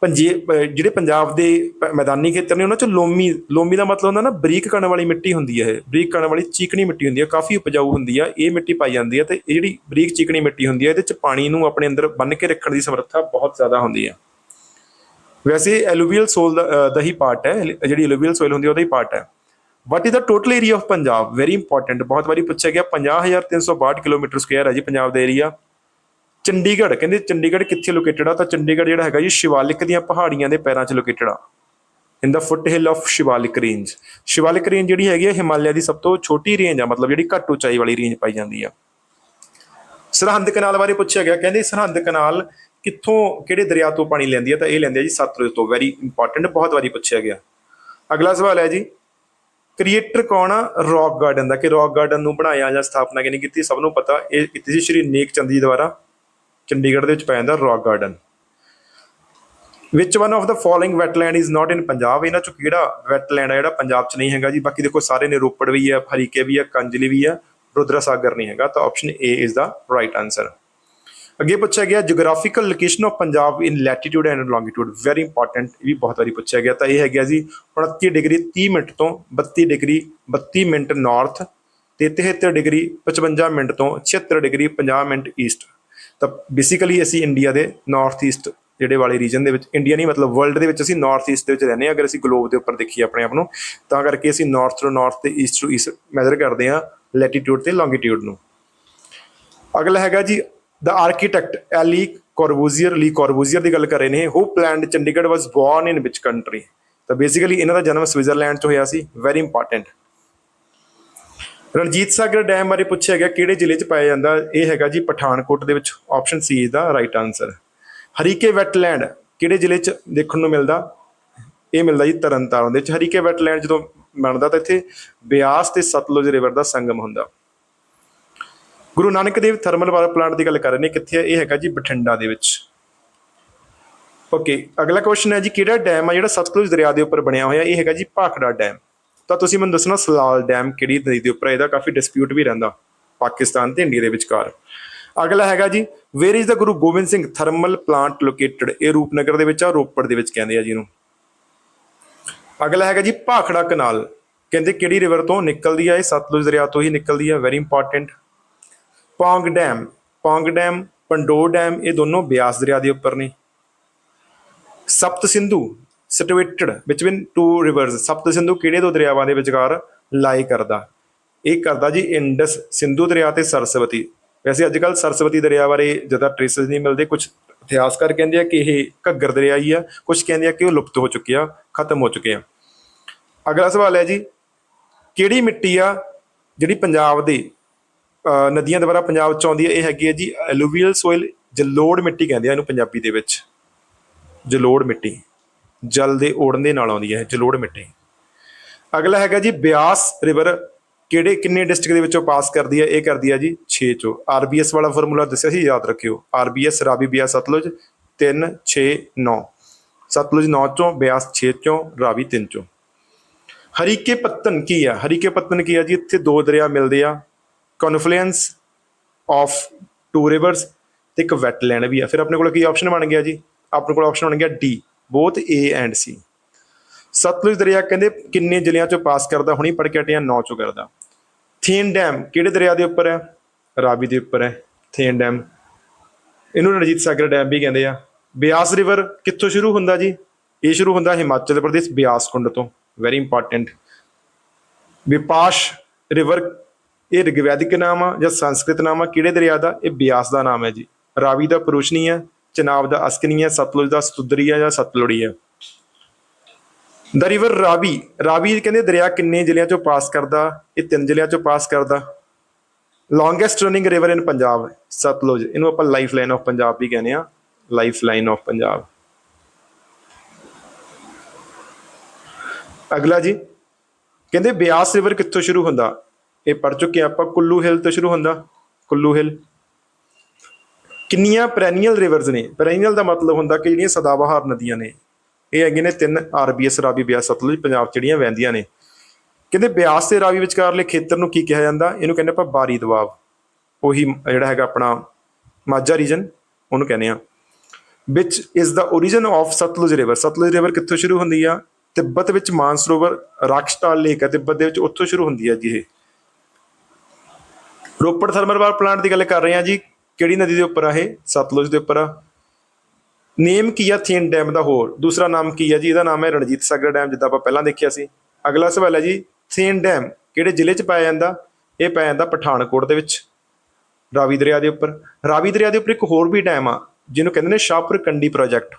ਪੰਜੇ ਜਿਹੜੇ ਪੰਜਾਬ ਦੇ ਪ- ਮੈਦਾਨੀ ਖੇਤਰ ਨੇ, ਉਹਨਾਂ ਚ ਲੋਮੀ ਲੋਮੀ ਦਾ ਮਤਲਬ ਹੁੰਦਾ ਨਾ, ਬਰੀਕ ਕਣ ਵਾਲੀ ਮਿੱਟੀ ਹੁੰਦੀ ਹੈ ਇਹ। ਬਰੀਕ ਕਣ ਵਾਲੀ ਚੀਕਣੀ ਮਿੱਟੀ ਹੁੰਦੀ ਹੈ ਕਾਫੀ ਉਪਜਾਊ ਹੁੰਦੀ ਆ, ਇਹ ਮਿੱਟੀ ਪਾਈ ਜਾਂਦੀ ਹੈ ਤੇ ਇਹ ਜਿਹੜੀ ਬਰੀਕ ਚੀਕਣੀ ਮਿੱਟੀ ਹੁੰਦੀ ਹੈ ਇਹਦੇ ਚ ਪਾਣੀ ਨੂੰ ਆਪਣੇ ਅੰਦਰ ਬੰਨ ਕੇ ਰੱਖਣ ਦੀ ਸਮਰੱਥਾ ਬਹੁਤ ਜ਼ਿਆਦਾ ਹੁੰਦੀ ਹੈ ਵੈਸੇ ਐਲੂਵੀਅਲ ਸੋਲ ਦਾ ਦਾ ਹੀ ਪਾਰਟ ਹੈ ਜਿਹੜੀ ਐਲੂਵੀਅਲ ਸੋਇਲ ਹੁੰਦੀ ਹੈ ਉਹਦਾ ਹੀ ਪਾਰਟ ਹੈ। What is the total area of Punjab very important ਬਹੁਤ ਵਾਰੀ ਪੁੱਛਿਆ ਗਿਆ 50362 ਕਿਲੋਮੀਟਰ ਸਕੁਅਰ ਹੈ ਜੀ ਪੰਜਾਬ ਦਾ ਏਰੀਆ ਚੰਡੀਗੜ੍ਹ, ਕਹਿੰਦੇ ਚੰਡੀਗੜ੍ਹ ਕਿੱਥੇ ਲੋਕੇਟਡ ਆ? ਤਾਂ ਚੰਡੀਗੜ੍ਹ ਜਿਹੜਾ ਹੈਗਾ ਜੀ, ਸ਼ਿਵਾਲਿਕ ਦੀਆਂ ਪਹਾੜੀਆਂ ਦੇ ਪੈਰਾਂ 'ਚ ਲੋਕੇਟਡ ਆ। In the foot hill of Shivalik range Shivalik range ਜਿਹੜੀ ਹੈਗੀ ਹੈ ਹਿਮਾਲਿਆ ਦੀ ਸਭ ਤੋਂ ਛੋਟੀ ਰੇਂਜ ਆ, ਮਤਲਬ ਜਿਹੜੀ ਘੱਟ ਉਚਾਈ ਵਾਲੀ ਰੇਂਜ ਪਾਈ ਜਾਂਦੀ ਆ। ਸਰਹੰਦ ਕਨਾਲ ਬਾਰੇ ਪੁੱਛਿਆ ਗਿਆ। ਕਹਿੰਦੇ ਸਰਹੰਦ ਕਨਾਲ ਕਿੱਥੋਂ, ਕਿਹੜੇ ਦਰਿਆ ਤੋਂ ਪਾਣੀ ਲੈਂਦੀ ਹੈ ਤਾਂ ਇਹ ਲੈਂਦੀ ਹੈ ਜੀ ਸਤਲੁਜ ਤੋਂ। ਵੈਰੀ ਇੰਪੋਰਟੈਂਟ ਬਹੁਤ ਵਾਰੀ ਪੁੱਛਿਆ ਗਿਆ। ਅਗਲਾ ਸਵਾਲ ਹੈ ਜੀ ਕ੍ਰੀਏਟਰ ਕੌਣ ਆ? ਰੌਕ ਗਾਰਡਨ ਦਾ, ਕਿ ਰੌਕ ਗਾਰਡਨ ਨੂੰ ਬਣਾਇਆ ਜਾਂ ਸਥਾਪਨਾ ਕਿਹਨੇ ਕੀਤੀ? ਸਭ ਨੂੰ ਪਤਾ। ਇਹ ਕੀਤੀ ਸੀ ਸ਼੍ਰੀ ਨੇਕ ਚੰਦ ਜੀ ਦੁਆਰਾ। ਚੰਡੀਗੜ੍ਹ ਦੇ ਵਿੱਚ ਪੈ ਜਾਂਦਾ Rock Garden. Which one of the following wetland is not in Punjab ਇਹਨਾਂ ਚੋਂ ਕਿਹੜਾ ਵੈਟਲੈਂਡ ਹੈ ਜਿਹੜਾ ਪੰਜਾਬ 'ਚ ਨਹੀਂ ਹੈਗਾ ਜੀ? ਬਾਕੀ ਦੇਖੋ, ਸਾਰੇ ਨੇ ਰੋਪੜ ਵੀ ਹੈ ਹਰੀਕੇ ਵੀ ਆ, ਕੰਜਲੀ ਵੀ ਹੈ ਰੁਦਰਾ ਸਾਗਰ ਨਹੀਂ ਹੈਗਾ, ਤਾਂ option A is the right answer ਅੱਗੇ ਪੁੱਛਿਆ ਗਿਆ geographical location of Punjab in latitude and longitude very important ਇਹ ਵੀ ਬਹੁਤ ਵਾਰੀ ਪੁੱਛਿਆ ਗਿਆ, ਤਾਂ ਇਹ ਹੈਗਾ ਜੀ 29 ਡਿਗਰੀ 30 ਮਿੰਟ ਤੋਂ 32 ਡਿਗਰੀ 32 ਮਿੰਟ ਨਾਰਥ ਤੇ 73 ਡਿਗਰੀ 55 ਮਿੰਟ ਤੋਂ 76 ਡਿਗਰੀ 50 ਮਿੰਟ ਈਸਟ ਤਾਂ ਬੇਸਿਕਲੀ ਅਸੀਂ ਇੰਡੀਆ ਦੇ ਨਾਰਥ ਈਸਟ ਜਿਹੜੇ ਵਾਲੇ ਰੀਜਨ ਦੇ ਵਿੱਚ ਇੰਡੀਆ ਨਹੀਂ, ਮਤਲਬ ਵਰਲਡ ਦੇ ਵਿੱਚ ਅਸੀਂ ਨਾਰਥ ਈਸਟ ਦੇ ਵਿੱਚ ਰਹਿੰਦੇ ਹਾਂ, ਅਗਰ ਅਸੀਂ ਗਲੋਬ ਦੇ ਉੱਪਰ ਦੇਖੀਏ ਆਪਣੇ ਆਪ ਨੂੰ, ਤਾਂ ਕਰਕੇ ਅਸੀਂ ਨਾਰਥ ਤੋਂ ਨਾਰਥ ਤੇ ਈਸਟ ਤੋਂ ਈਸਟ ਮੈਜ਼ਰ ਕਰਦੇ ਹਾਂ ਲੈਟੀਟਿਊਡ ਤੇ ਲੌਂਗੀਟਿਊਡ ਨੂੰ। ਅਗਲਾ ਹੈਗਾ ਜੀ ਦਾ ਆਰਕੀਟੈਕਟ ਐਲੀ ਕੋਰਬੂਜ਼ੀਅਰ ਲੀ ਕੋਰਬੂਜ਼ੀਅਰ ਦੀ ਗੱਲ ਕਰ ਰਹੇ ਨੇ who planned Chandigarh was born in which country ਤਾਂ ਬੇਸਿਕਲੀ ਇਹਨਾਂ ਦਾ ਜਨਮ ਸਵਿਟਜ਼ਰਲੈਂਡ 'ਚ ਹੋਇਆ ਸੀ very important Ranjit Sagar dam ਬਾਰੇ ਪੁੱਛਿਆ ਗਿਆ, ਕਿਹੜੇ ਜ਼ਿਲ੍ਹੇ 'ਚ ਪਾਇਆ ਜਾਂਦਾ? ਇਹ ਹੈਗਾ ਜੀ ਪਠਾਨਕੋਟ ਦੇ ਵਿੱਚ option C is the right answer Harike wetland ਕਿਹੜੇ ਜ਼ਿਲ੍ਹੇ 'ਚ ਦੇਖਣ ਨੂੰ ਮਿਲਦਾ? ਇਹ ਮਿਲਦਾ ਜੀ ਤਰਨਤਾਰਨ ਦੇ ਵਿੱਚ। ਹਰੀਕੇ ਵੈਟਲੈਂਡ ਜਦੋਂ ਬਣਦਾ ਤਾਂ ਇੱਥੇ ਬਿਆਸ ਤੇ ਸਤਲੁਜ ਰਿਵਰ ਦਾ ਸੰਗਮ ਹੁੰਦਾ। Guru Nanak Dev thermal power plant ਦੀ ਗੱਲ ਕਰ ਰਹੇ ਨੇ, ਕਿੱਥੇ ਹੈ ਇਹ ਹੈਗਾ ਜੀ ਬਠਿੰਡਾ ਦੇ ਵਿੱਚ। ਓਕੇ ਅਗਲਾ ਕੁਐਸਚਨ ਹੈ ਜੀ, ਕਿਹੜਾ ਡੈਮ ਆ ਜਿਹੜਾ ਸਤਲੁਜ ਦਰਿਆ ਦੇ ਉੱਪਰ ਬਣਿਆ ਹੋਇਆ? ਇਹ ਹੈਗਾ ਜੀ ਭਾਖੜਾ ਡੈਮ ਤਾਂ ਤੁਸੀਂ ਮੈਨੂੰ ਦੱਸਣਾ, ਸਲਾਲ ਡੈਮ ਕਿਹੜੀ ਨਦੀ ਦੇ ਉੱਪਰ ਇਹਦਾ ਕਾਫੀ ਡਿਸਪਿਊਟ ਵੀ ਰਹਿੰਦਾ ਪਾਕਿਸਤਾਨ ਤੇ ਇੰਡੀਆ ਦੇ ਵਿਚਕਾਰ। ਅਗਲਾ ਹੈਗਾ ਜੀ where is the Guru Gobind Singh thermal plant located ਇਹ ਰੂਪਨਗਰ ਦੇ ਵਿੱਚ ਆ, ਰੋਪੜ ਦੇ ਵਿੱਚ ਕਹਿੰਦੇ ਆ ਜੀ ਇਹਨੂੰ। ਅਗਲਾ ਹੈਗਾ ਜੀ, ਭਾਖੜਾ ਕਨਾਲ ਕਹਿੰਦੇ ਕਿਹੜੀ ਰਿਵਰ ਤੋਂ ਨਿਕਲਦੀ ਆ? ਇਹ ਸਤਲੁਜ ਦਰਿਆ ਤੋਂ ਹੀ ਨਿਕਲਦੀ ਆ very important Pong dam. Pong dam, Pandoh dam, ਇਹ ਦੋਨੋਂ ਬਿਆਸ ਦਰਿਆ ਦੇ ਉੱਪਰ ਨੇ। Sapt Sindhu situated between two rivers Sapt Sindhu ਕਿਹੜੇ ਦੋ ਦਰਿਆਵਾਂ ਦੇ ਵਿਚਕਾਰ ਲਾਈ ਕਰਦਾ? ਇਹ ਕਰਦਾ ਜੀ ਇੰਡਸ ਸਿੰਧੂ ਦਰਿਆ ਤੇ ਸਰਸਵਤੀ। ਵੈਸੇ ਅੱਜ ਕੱਲ ਸਰਸਵਤੀ ਦਰਿਆ ਬਾਰੇ ਜ਼ਿਆਦਾ ਟ੍ਰੇਸਸ ਨਹੀਂ ਮਿਲਦੇ ਕੁਝ ਇਤਿਹਾਸਕਾਰ ਕਹਿੰਦੇ ਆ ਕਿ ਇਹ ਘੱਗਰ ਦਰਿਆ ਹੀ ਆ ਕੁਝ ਕਹਿੰਦੇ ਆ ਕਿ ਉਹ ਲੁਪਤ ਹੋ ਚੁੱਕਿਆ ਖਤਮ ਹੋ ਚੁੱਕੇ ਆ। ਅਗਲਾ ਸਵਾਲ ਹੈ ਜੀ, ਕਿਹੜੀ ਮਿੱਟੀ ਆ ਜਿਹੜੀ ਪੰਜਾਬ ਦੇ ਨਦੀਆਂ ਦੁਆਰਾ ਪੰਜਾਬ ਚ ਆਉਂਦੀ ਹੈ ਇਹ ਹੈਗੀ ਹੈ ਜੀ ਐਲੂਵੀਅਲ ਸੋਇਲ ਜਲੋੜ ਮਿੱਟੀ ਕਹਿੰਦੇ ਆ ਇਹਨੂੰ ਪੰਜਾਬੀ ਦੇ ਵਿੱਚ। ਜਲੋੜ ਮਿੱਟੀ। ਜਲ ਦੇ ਓੜਨ ਦੇ ਨਾਲ ਆਉਂਦੀ ਹੈ, ਜਲੋੜ ਮਿੱਟੀ। ਅਗਲਾ ਹੈਗਾ ਜੀ, ਬਿਆਸ ਰਿਵਰ ਕਿਹੜੇ, ਕਿੰਨੇ ਡਿਸਟ੍ਰਿਕਟ ਦੇ ਵਿੱਚੋਂ ਪਾਸ ਕਰਦੀ ਹੈ? ਇਹ ਕਰਦੀ ਹੈ ਜੀ 6 ਚੋਂ। ਆਰਬੀਐਸ ਵਾਲਾ ਫਾਰਮੂਲਾ ਦੱਸਿਆ ਸੀ, ਯਾਦ ਰੱਖਿਓ। ਆਰਬੀਐਸ ਰਾਵੀ ਬਿਆਸ, ਸਤਲੁਜ 3 6 9 ਸਤਲੁਜ 9 ਚੋਂ, ਬਿਆਸ 6 ਚੋਂ ਰਾਵੀ 3 ਚੋਂ। ਹਰੀਕੇ ਪੱਤਨ ਕੀ ਆ? ਹਰੀਕੇ ਪੱਤਨ ਕੀ ਆ ਜੀ? ਇੱਥੇ ਦੋ ਦਰਿਆ ਮਿਲਦੇ ਆ। ਕਨਫਲੂਐਂਸ ਆਫ ਟੂ ਰਿਵਰਸ ਤੇ ਇੱਕ ਵੈਟਲੈਂਡ ਵੀ ਆ। ਫਿਰ ਆਪਣੇ ਕੋਲ ਕੀ ਆਪਸ਼ਨ ਬਣ ਗਿਆ ਜੀ? ਆਪਣੇ ਕੋਲ ਆਪਸ਼ਨ ਬਣ ਗਿਆ D. Both A and C Satluj ਦਰਿਆ ਕਹਿੰਦੇ ਕਿੰਨੇ ਜ਼ਿਲ੍ਹਿਆਂ ਚੋਂ ਪਾਸ ਕਰਦਾ, ਹੁਣੀ ਪੜ ਕੇ ਹਟਿਆ 9 ਚੋਂ ਕਰਦਾ। ਥੇਨ ਡੈਮ ਕਿਹੜੇ ਦਰਿਆ ਦੇ ਉੱਪਰ ਹੈ? ਰਾਵੀ ਦੇ ਉੱਪਰ ਹੈ, ਥੇਨ ਡੈਮ। ਇਹਨੂੰ ਰਣਜੀਤ ਸਾਗਰ ਡੈਮ ਵੀ ਕਹਿੰਦੇ ਆ। ਬਿਆਸ ਰਿਵਰ ਕਿੱਥੋਂ ਸ਼ੁਰੂ ਹੁੰਦਾ ਜੀ? ਇਹ ਸ਼ੁਰੂ ਹੁੰਦਾ ਹਿਮਾਚਲ ਪ੍ਰਦੇਸ਼ ਬਿਆਸ ਕੁੰਡ ਤੋਂ। ਵੈਰੀ ਇੰਪੋਰਟੈਂਟ ਵਿਪਾਸ਼ ਰਿਵਰ, ਇਹ ਰਿਗਵੈਦਿਕ ਨਾਮ ਆ ਜਾਂ ਸੰਸਕ੍ਰਿਤ ਨਾਮ ਆ? ਕਿਹੜੇ ਦਰਿਆ ਦਾ? ਇਹ ਬਿਆਸ ਦਾ ਨਾਮ ਹੈ ਜੀ। ਰਾਵੀ ਦਾ ਪੁਰੂਸ਼ਨੀ ਹੈ। ਚਨਾਬ ਦਾ ਅਸਕਨੀ ਹੈ, ਸਤਲੁਜ ਦਾ ਸਤੁਦਰੀ ਹੈ ਜਾਂ ਸਤਲੁੜੀ ਹੈ। ਦਾ ਰਿਵਰ ਰਾਵੀ ਰਾਵੀ ਕਹਿੰਦੇ ਦਰਿਆ ਕਿੰਨੇ ਜ਼ਿਲ੍ਹਿਆਂ ਚੋਂ ਪਾਸ ਕਰਦਾ, ਇਹ ਤਿੰਨ ਜ਼ਿਲ੍ਹਿਆਂ ਚੋਂ ਪਾਸ ਕਰਦਾ। Longest running river in Punjab Satluj, ਇਹਨੂੰ ਆਪਾਂ ਲਾਈਫ ਲਾਈਨ ਆਫ ਪੰਜਾਬ ਵੀ ਕਹਿੰਦੇ ਆ ਲਾਈਫ ਲਾਈਨ ਆਫ ਪੰਜਾਬ ਅਗਲਾ ਜੀ, ਕਹਿੰਦੇ ਬਿਆਸ ਰਿਵਰ ਕਿੱਥੋਂ ਸ਼ੁਰੂ ਹੁੰਦਾ? ਇਹ ਪੜ ਚੁੱਕੇ ਆਪਾਂ, ਕੁੱਲੂ ਹਿਲ ਤੋਂ ਸ਼ੁਰੂ ਹੁੰਦਾ, ਕੁੱਲੂ ਹਿਲ ਕਿੰਨੀਆਂ ਪੈਰੇਨੀਅਲ ਰਿਵਰਸ ਨੇ? ਪੈਰੇਨੀਅਲ ਦਾ ਮਤਲਬ ਹੁੰਦਾ ਕਿ ਜਿਹੜੀਆਂ ਸਦਾਬਹਾਰ ਨਦੀਆਂ ਨੇ। ਇਹ ਹੈਗੇ ਨੇ ਤਿੰਨ ਆਰਬੀਐਸ ਰਾਵੀ ਬਿਆਸ, ਸਤਲੁਜ ਪੰਜਾਬ 'ਚ ਜਿਹੜੀਆਂ ਵਹਿੰਦੀਆਂ ਨੇ। ਕਹਿੰਦੇ ਬਿਆਸ ਤੇ ਰਾਵੀ ਵਿਚਕਾਰਲੇ ਖੇਤਰ ਨੂੰ ਕੀ ਕਿਹਾ ਜਾਂਦਾ? ਇਹਨੂੰ ਕਹਿੰਦੇ ਆਪਾਂ ਬਾਰੀ ਦਬਾਵ। ਉਹੀ ਜਿਹੜਾ ਹੈਗਾ ਆਪਣਾ ਮਾਝਾ ਰੀਜਨ ਉਹਨੂੰ ਕਹਿੰਦੇ ਆ। Which is the origin of Satluj river Satluj river ਕਿੱਥੋਂ ਸ਼ੁਰੂ ਹੁੰਦੀ ਆ? ਤਿੱਬਤ ਵਿੱਚ ਮਾਨਸਰੋਵਰ ਰਾਕਸ਼ਟਾਲ ਲੇਕ ਹੈ। ਤਿੱਬਤ ਦੇ ਵਿੱਚ ਉੱਥੋਂ ਸ਼ੁਰੂ ਹੁੰਦੀ ਹੈ ਜੀ ਇਹ। ਰੋਪੜ ਥਰਮਲ ਪਾਵਰ ਪਲਾਂਟ ਦੀ ਗੱਲ ਕਰ ਰਹੇ ਹਾਂ ਜੀ। ਕਿਹੜੀ ਨਦੀ ਦੇ ਉੱਪਰ ਆ ਇਹ? ਸਤਲੁਜ ਦੇ ਉੱਪਰ ਆ। ਨੇਮ ਕੀ ਆ? ਥੇਨ ਡੈਮ ਦਾ ਹੋਰ। ਦੂਸਰਾ ਨਾਮ ਕੀ ਆ ਜੀ? ਇਹਦਾ ਨਾਮ ਹੈ ਰਣਜੀਤ ਸਾਗਰ ਡੈਮ, ਜਿੱਦਾਂ ਆਪਾਂ ਪਹਿਲਾਂ ਦੇਖਿਆ ਸੀ। ਅਗਲਾ ਸਵਾਲ ਹੈ ਜੀ, ਥੇਨ ਡੈਮ ਕਿਹੜੇ ਜ਼ਿਲ੍ਹੇ 'ਚ ਪਾਇਆ ਜਾਂਦਾ? ਇਹ ਪਾਇਆ ਜਾਂਦਾ ਪਠਾਨਕੋਟ ਦੇ ਵਿੱਚ, ਰਾਵੀ ਦਰਿਆ ਦੇ ਉੱਪਰ। ਰਾਵੀ ਦਰਿਆ ਦੇ ਉੱਪਰ ਇੱਕ ਹੋਰ ਵੀ ਡੈਮ ਆ, ਜਿਹਨੂੰ ਕਹਿੰਦੇ ਨੇ ਸ਼ਾਹਪੁਰ ਕੰਡੀ ਪ੍ਰੋਜੈਕਟ।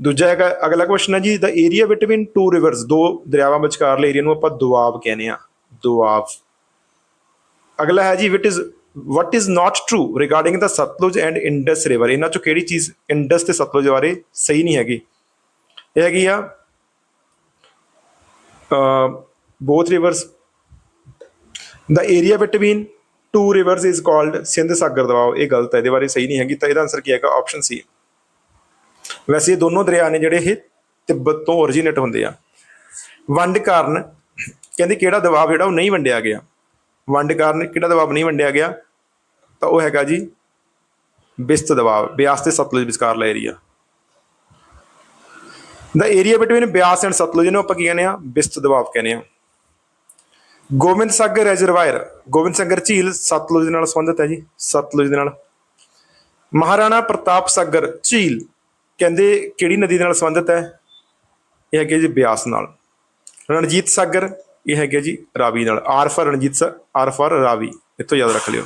ਦੂਜਾ ਹੈਗਾ, ਅਗਲਾ ਕੁਐਸਚਨ ਹੈ ਜੀ the area between two rivers ਦੋ ਦਰਿਆਵਾਂ ਵਿਚਕਾਰਲੇ ਏਰੀਆ ਨੂੰ ਆਪਾਂ ਦੁਆਬ ਕਹਿੰਦੇ ਆ ਦੁਆਬ। ਅਗਲਾ ਹੈ ਜੀ what is what is not true regarding the Satluj and Indus river ਇਹਨਾਂ ਚੋਂ ਕਿਹੜੀ ਚੀਜ਼ ਇੰਡਸ ਤੇ ਸਤਲੁਜ ਬਾਰੇ ਸਹੀ ਨਹੀਂ ਹੈਗੀ? ਇਹ ਹੈਗੀ ਆ both rivers the area between two rivers is called Sindh Sagar Doab ਇਹ ਗਲਤ ਹੈ, ਇਹਦੇ ਬਾਰੇ ਸਹੀ ਨਹੀਂ ਹੈਗੀ, ਤਾਂ ਇਹਦਾ ਆਨਸਰ ਕੀ ਹੈਗਾ? ਆਪਸ਼ਨ ਸੀ ਵੈਸੇ ਇਹ ਦੋਨੋਂ ਦਰਿਆ ਨੇ ਜਿਹੜੇ ਇਹ ਤਿੱਬਤ ਤੋਂ ਓਰੀਜਿਨੇਟ ਹੁੰਦੇ ਆ। ਵੰਡ ਕਾਰਨ ਕਹਿੰਦੇ ਕਿਹੜਾ ਦਬਾਅ ਜਿਹੜਾ ਉਹ ਨਹੀਂ ਵੰਡਿਆ ਗਿਆ। ਵੰਡ ਕਾਰਨ ਕਿਹੜਾ ਦਬਾਅ ਨਹੀਂ ਵੰਡਿਆ ਗਿਆ? ਤਾਂ ਉਹ ਹੈਗਾ ਜੀ ਬਿਸਤ ਦਬਾਅ, ਬਿਆਸ ਤੇ ਸਤਲੁਜ ਵਿਚਕਾਰਲਾ area. The area between Beas and Satluj ਨੂੰ ਆਪਾਂ ਕੀ ਕਹਿੰਦੇ ਆ ਬਿਸਤ ਦਬਾਅ ਕਹਿੰਦੇ ਆ ਗੋਬਿੰਦ ਸਾਗਰ ਰਿਜ਼ਰਵਾਇਰ ਗੋਬਿੰਦ ਸਾਗਰ ਝੀਲ ਸਤਲੁਜ ਦੇ ਨਾਲ ਸੰਬੰਧਿਤ ਹੈ ਜੀ, ਸਤਲੁਜ ਦੇ ਨਾਲ। ਮਹਾਰਾਣਾ ਪ੍ਰਤਾਪ ਸਾਗਰ ਝੀਲ ਕਹਿੰਦੇ ਕਿਹੜੀ ਨਦੀ ਦੇ ਨਾਲ ਸੰਬੰਧਿਤ ਹੈ? ਇਹ ਹੈਗੇ ਜੀ ਬਿਆਸ ਨਾਲ। ਰਣਜੀਤ ਸਾਗਰ ਇਹ ਹੈਗੇ ਜੀ ਰਾਵੀ ਨਾਲ। R for Ranjit sir R for Ravi. ਇੱਥੋਂ ਯਾਦ ਰੱਖ ਲਿਓ।